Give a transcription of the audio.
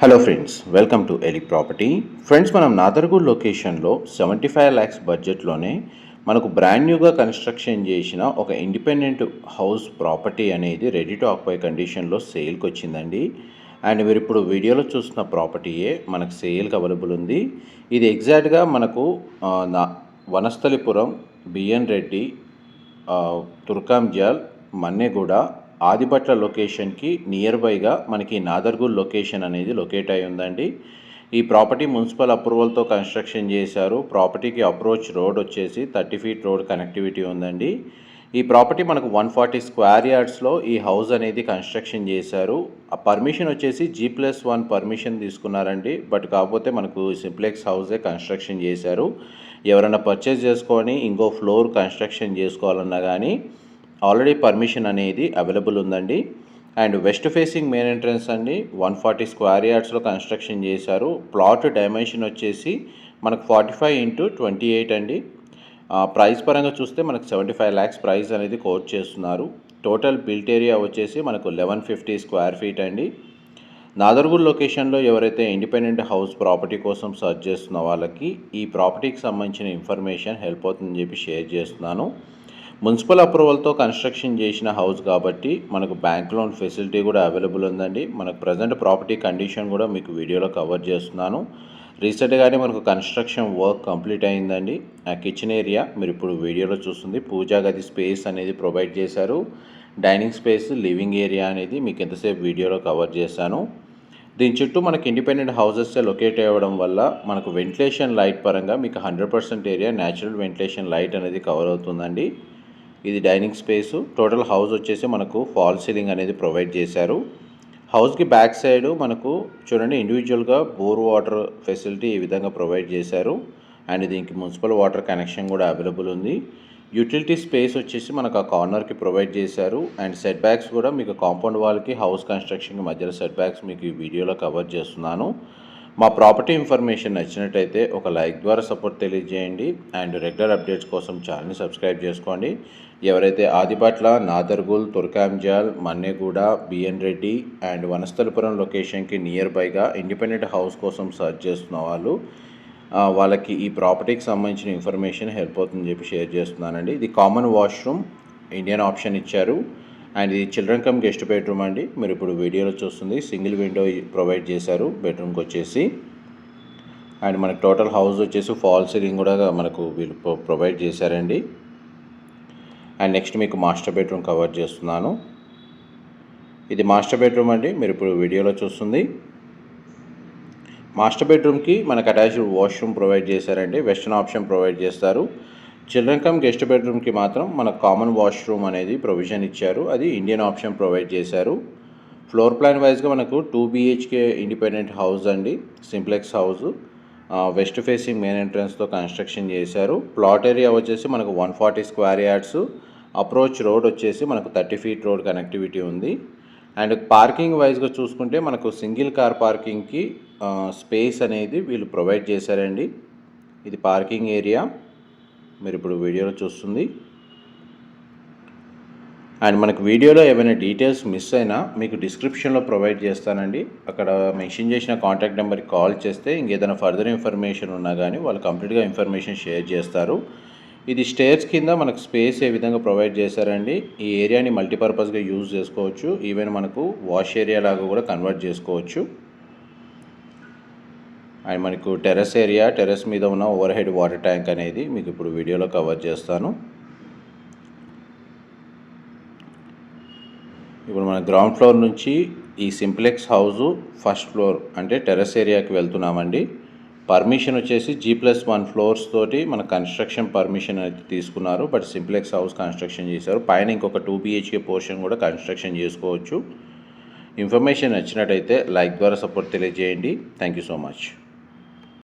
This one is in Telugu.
హలో ఫ్రెండ్స్ వెల్కమ్ టు ఎలి ప్రాపర్టీ ఫ్రెండ్స్ మనం నాదర్గూడ్ లొకేషన్లో సెవెంటీ ఫైవ్ ల్యాక్స్ బడ్జెట్లోనే మనకు బ్రాండ్ న్యూగా కన్స్ట్రక్షన్ చేసిన ఒక ఇండిపెండెంట్ హౌస్ ప్రాపర్టీ అనేది రెడీ టు ఆక్యుపై కండిషన్లో సేల్కి వచ్చిందండి అండ్ మీరు ఇప్పుడు వీడియోలో చూస్తున్న ప్రాపర్టీయే మనకు సేల్కి అవైలబుల్ ఉంది. ఇది ఎగ్జాక్ట్గా మనకు నా వనస్థలిపురం బిఎన్ రెడ్డి ఆ, తుర్కాంజాల్ మన్నెగూడ ఆదిపట్ల లొకేషన్కి నియర్ బైగా మనకి నాదర్గుల్ లొకేషన్ అనేది లొకేట్ అయి ఉందండి. ఈ ప్రాపర్టీ మున్సిపల్ అప్రూవల్తో కన్స్ట్రక్షన్ చేశారు. ప్రాపర్టీకి అప్రోచ్ రోడ్ వచ్చేసి థర్టీ ఫీట్ రోడ్ కనెక్టివిటీ ఉందండి. ఈ ప్రాపర్టీ మనకు వన్ ఫార్టీ స్క్వేర్ యార్డ్స్లో ఈ హౌస్ అనేది కన్స్ట్రక్షన్ చేశారు. ఆ పర్మిషన్ వచ్చేసి జీ ప్లస్ వన్ పర్మిషన్ తీసుకున్నారండి. బట్ కాకపోతే మనకు సింప్లెక్స్ హౌసే కన్స్ట్రక్షన్ చేశారు. ఎవరైనా పర్చేస్ చేసుకొని ఇంకో ఫ్లోర్ కన్స్ట్రక్షన్ చేసుకోవాలన్నా కానీ ఆల్రెడీ పర్మిషన్ అనేది అవైలబుల్ ఉందండి. And west facing main entrance అండి వన్ ఫార్టీ స్క్వేర్ యార్డ్స్లో కన్స్ట్రక్షన్ చేశారు. ప్లాట్ డైమెన్షన్ వచ్చేసి మనకు forty five into twenty eight అండి. ప్రైస్ పరంగా చూస్తే మనకు సెవెంటీ ఫైవ్ ల్యాక్స్ ప్రైస్ అనేది కోట్ చేస్తున్నారు. టోటల్ బిల్ట్ ఏరియా వచ్చేసి మనకు లెవెన్ ఫిఫ్టీ స్క్వేర్ ఫీట్ అండి. నాదర్గుల్ లొకేషన్లో ఎవరైతే ఇండిపెండెంట్ హౌస్ ప్రాపర్టీ కోసం సర్చ్ చేస్తున్న వాళ్ళకి ఈ ప్రాపర్టీకి సంబంధించిన ఇన్ఫర్మేషన్ హెల్ప్ అవుతుందని చెప్పి షేర్ చేస్తున్నాను. మున్సిపల్ అప్రూవల్తో కన్స్ట్రక్షన్ చేసిన హౌస్ కాబట్టి మనకు బ్యాంక్ లోన్ ఫెసిలిటీ కూడా అవైలబుల్ ఉందండి. మనకు ప్రజెంట్ ప్రాపర్టీ కండిషన్ కూడా మీకు వీడియోలో కవర్ చేస్తున్నాను. రీసెంట్గానే మనకు కన్స్ట్రక్షన్ వర్క్ కంప్లీట్ అయిందండి. ఆ కిచెన్ ఏరియా మీరు ఇప్పుడు వీడియోలో చూస్తుంది. పూజా గది స్పేస్ అనేది ప్రొవైడ్ చేశారు. డైనింగ్ స్పేస్ లివింగ్ ఏరియా అనేది మీకు ఎంతసేపు వీడియోలో కవర్ చేశాను. దీని చుట్టూ మనకి ఇండిపెండెంట్ హౌసెస్ లొకేట్ అవ్వడం వల్ల మనకు వెంటిలేషన్ లైట్ పరంగా మీకు hundred percent area natural ventilation light అనేది కవర్ అవుతుందండి. ఇది డైనింగ్ స్పేసు. టోటల్ హౌస్ వచ్చేసి మనకు ఫాల్ సీలింగ్ అనేది ప్రొవైడ్ చేశారు. హౌస్కి బ్యాక్ సైడ్ మనకు చూడండి ఇండివిజువల్గా బోర్ వాటర్ ఫెసిలిటీ ఈ విధంగా ప్రొవైడ్ చేశారు. అండ్ దీనికి మున్సిపల్ వాటర్ కనెక్షన్ కూడా అవైలబుల్ ఉంది. యూటిలిటీ స్పేస్ వచ్చేసి మనకు ఆ కార్నర్కి ప్రొవైడ్ చేశారు. అండ్ సెట్ బ్యాక్స్ కూడా మీకు కాంపౌండ్ వాల్కి హౌస్ కన్స్ట్రక్షన్కి మధ్యలో సెట్ బ్యాక్స్ మీకు ఈ వీడియోలో కవర్ చేస్తున్నాను. మా ప్రాపర్టీ ఇన్ఫర్మేషన్ నచ్చినట్టయితే ఒక లైక్ ద్వారా సపోర్ట్ తెలియజేయండి అండ్ రెగ్యులర్ అప్డేట్స్ కోసం ఛానల్ని సబ్స్క్రైబ్ చేసుకోండి. ఎవరైతే Adibatla Nadergul Turkayamjal Manneguda B N Reddy and Vanasthalipuram లొకేషన్కి నియర్ బైగా ఇండిపెండెంట్ హౌస్ కోసం సర్చ్ చేస్తున్న వాళ్ళు వాళ్ళకి ఈ ప్రాపర్టీకి సంబంధించిన ఇన్ఫర్మేషన్ హెల్ప్ అవుతుందని చెప్పి షేర్ చేస్తున్నానండి. ఇది కామన్ వాష్రూమ్ ఇండియన్ ఆప్షన్ ఇచ్చారు. అండ్ ఇది చిల్డ్రన్ కమ్ గెస్ట్ బెడ్రూమ్ అండి. మీరు ఇప్పుడు వీడియోలో చూస్తుంది. సింగిల్ విండో ప్రొవైడ్ చేశారు. బెడ్రూమ్కి వచ్చేసి. అండ్ మనకు టోటల్ హౌస్ వచ్చేసి ఫాల్ సీలింగ్ కూడా మనకు వీళ్ళు ప్రొ- ప్రొవైడ్ చేశారండి. అండ్ నెక్స్ట్ మీకు మాస్టర్ బెడ్రూమ్ కవర్ చేస్తున్నాను. ఇది మాస్టర్ బెడ్రూమ్ అండి. మీరు ఇప్పుడు వీడియోలో చూస్తుంది. మాస్టర్ బెడ్రూమ్కి మనకు అటాచ్డ్ వాష్రూమ్ ప్రొవైడ్ చేశారండి. వెస్ట్రన్ ఆప్షన్ ప్రొవైడ్ చేస్తారు. చిల్డ్రన్ కమ్ గెస్ట్ బెడ్రూమ్కి మాత్రం మనకు కామన్ వాష్రూమ్ అనేది ప్రొవిజన్ ఇచ్చారు. అది ఇండియన్ ఆప్షన్ ప్రొవైడ్ చేశారు. ఫ్లోర్ ప్లాన్ వైజ్గా మనకు టూ బీహెచ్కే ఇండిపెండెంట్ హౌస్ అండి. Simplex house. West facing main ఎంట్రన్స్తో construction చేశారు. ప్లాట్ ఏరియా వచ్చేసి మనకు one forty square yards. Approach road వచ్చేసి మనకు థర్టీ ఫీట్ రోడ్ కనెక్టివిటీ ఉంది. అండ్ పార్కింగ్ వైజ్గా చూసుకుంటే మనకు సింగిల్ కార్ పార్కింగ్కి స్పేస్ అనేది వీళ్ళు ప్రొవైడ్ చేశారండి. ఇది పార్కింగ్ ఏరియా. మీరు ఇప్పుడు వీడియోలో చూస్తుంది. అండ్ మనకు వీడియోలో ఏమైనా డీటెయిల్స్ మిస్ అయినా మీకు డిస్క్రిప్షన్లో ప్రొవైడ్ చేస్తానండి. అక్కడ మెన్షన్ చేసిన కాంటాక్ట్ నెంబర్కి కాల్ చేస్తే ఇంకేదైనా ఫర్దర్ ఇన్ఫర్మేషన్ ఉన్నా కానీ వాళ్ళు కంప్లీట్గా ఇన్ఫర్మేషన్ షేర్ చేస్తారు. ఇది స్టేర్స్ కింద మనకు స్పేస్ ఏ విధంగా ప్రొవైడ్ చేశారండి. ఈ ఏరియాని మల్టీపర్పస్గా యూజ్ చేసుకోవచ్చు. ఈవెన్ మనకు వాష్ ఏరియా లాగా కూడా కన్వర్ట్ చేసుకోవచ్చు. అండ్ మనకు టెర్రస్ ఏరియా టెర్రస్ మీద ఉన్న ఓవర్ హెడ్ వాటర్ ట్యాంక్ అనేది మీకు ఇప్పుడు వీడియోలో కవర్ చేస్తాను. ఇప్పుడు మన గ్రౌండ్ ఫ్లోర్ నుంచి ఈ సింప్లెక్స్ హౌస్ ఫస్ట్ ఫ్లోర్ అంటే టెర్రస్ ఏరియాకి వెళ్తున్నామండి. పర్మిషన్ వచ్చేసి జీ ప్లస్ వన్ ఫ్లోర్స్ తోటి మన కన్స్ట్రక్షన్ పర్మిషన్ అయితే తీసుకున్నారు. బట్ సింప్లెక్స్ హౌస్ కన్స్ట్రక్షన్ చేశారు. పైన ఇంకొక టూ బీహెచ్కే పోర్షన్ కూడా కన్స్ట్రక్షన్ చేసుకోవచ్చు. ఇన్ఫర్మేషన్ నచ్చినట్టయితే లైక్ ద్వారా సపోర్ట్ తెలియజేయండి. Thank you so much